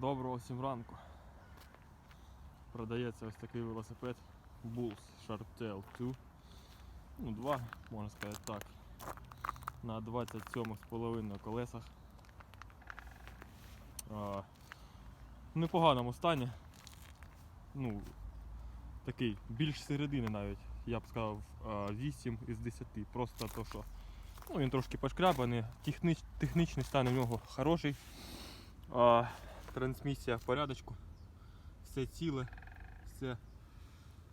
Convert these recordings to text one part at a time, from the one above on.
Доброго всім ранку. Продається ось такий велосипед Bulls Sharptail 2. Ну, 2, можна сказати так. На 27,5 колесах. А, в непоганому стані. Ну, такий більш середини навіть, я б сказав, 8 із 10. Просто то, що ну, він трошки пошкрябаний, технічний стан у нього хороший. А, трансмісія в порядочку. Все ціле, все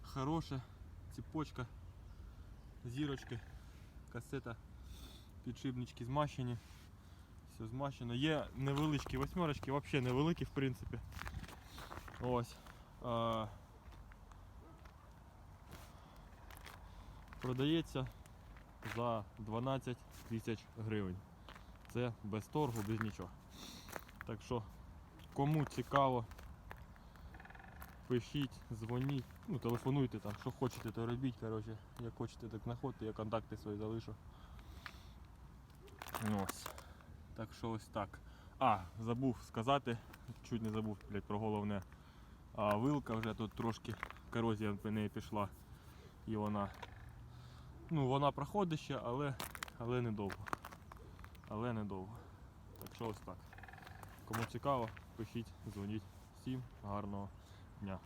хороше, цепочка, зірочки, касета, підшипнички змащені. Все змащено. Є невеличкі восьмерочки, взагалі невеликі в принципі. Ось. Продається за 12 тисяч гривень. Це без торгу, без нічого. Так що, кому цікаво, пишіть, дзвоніть, ну, телефонуйте там, що хочете, то робіть. Коротше, як хочете, так знаходьте, я контакти свої залишу. Ну, Ось. Так що ось так. А, забув сказати, чуть не забув блядь, про головне. А, вилка вже тут трошки корозія в неї пішла. І вона. Ну, вона проходить ще, але, але недовго. Але недовго. Так що ось так. Кому цікаво, пишіть, дзвоніть. Всім гарного дня.